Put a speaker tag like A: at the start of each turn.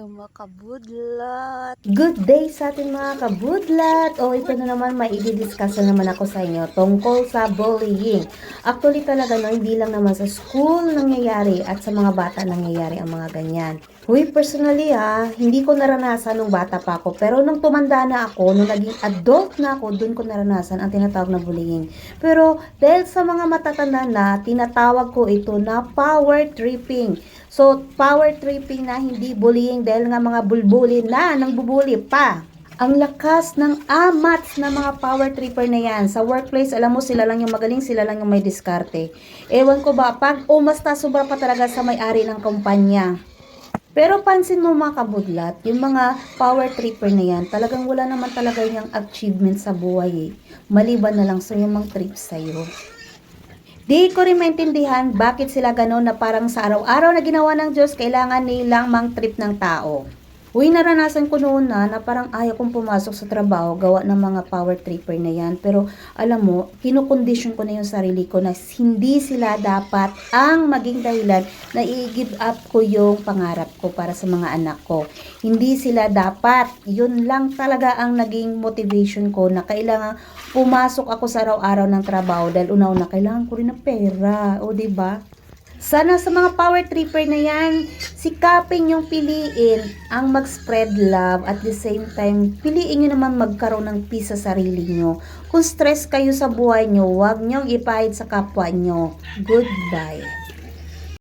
A: Hello mga kabudlat!
B: Good day sa ating mga kabudlat! O ito na naman, maidi-discuss na naman ako sa inyo tungkol sa bullying. Actually talaga no, hindi lang naman sa school nangyayari at sa mga bata nangyayari ang mga ganyan. Huy, personally ha, hindi ko naranasan nung bata pa ako. Pero nung tumanda na ako, nung naging adult na ako, dun ko naranasan ang tinatawag na bullying. Pero dahil sa mga matatanda na, tinatawag ko ito na power tripping. So, power tripping na hindi bullying dahil nga mga bulbuli na, nang bubuli pa. Ang lakas ng amats ng mga power tripper na yan. Sa workplace, alam mo, sila lang yung magaling, sila lang yung may diskarte. Ewan ko ba, pag umasta, sobra pa talaga sa may-ari ng kumpanya. Pero pansin mo mga kabudlat, yung mga power tripper na yan, talagang wala naman talaga yung achievement sa buhay eh. Maliban na lang sa yung mga trip sa'yo. Di ko rin maintindihan bakit sila gano'n na parang sa araw-araw na ginawa ng Diyos, kailangan nilang mang trip ng tao. Uy, naranasan ko noon na, na parang ayaw kong pumasok sa trabaho, gawa ng mga power tripper na yan. Pero alam mo, kinukondisyon ko na yung sarili ko na hindi sila dapat ang maging dahilan na i-give up ko yung pangarap ko para sa mga anak ko. Hindi sila dapat. Yun lang talaga ang naging motivation ko na kailangan pumasok ako sa araw-araw ng trabaho dahil unaw na kailangan ko rin ng pera. O, ba? Sana sa mga power tripper na yan, sikapin yung piliin ang mag-spread love at the same time, piliin nyo naman magkaroon ng peace sa sarili nyo. Kung stress kayo sa buhay nyo, huwag nyong ipahid sa kapwa nyo. Goodbye.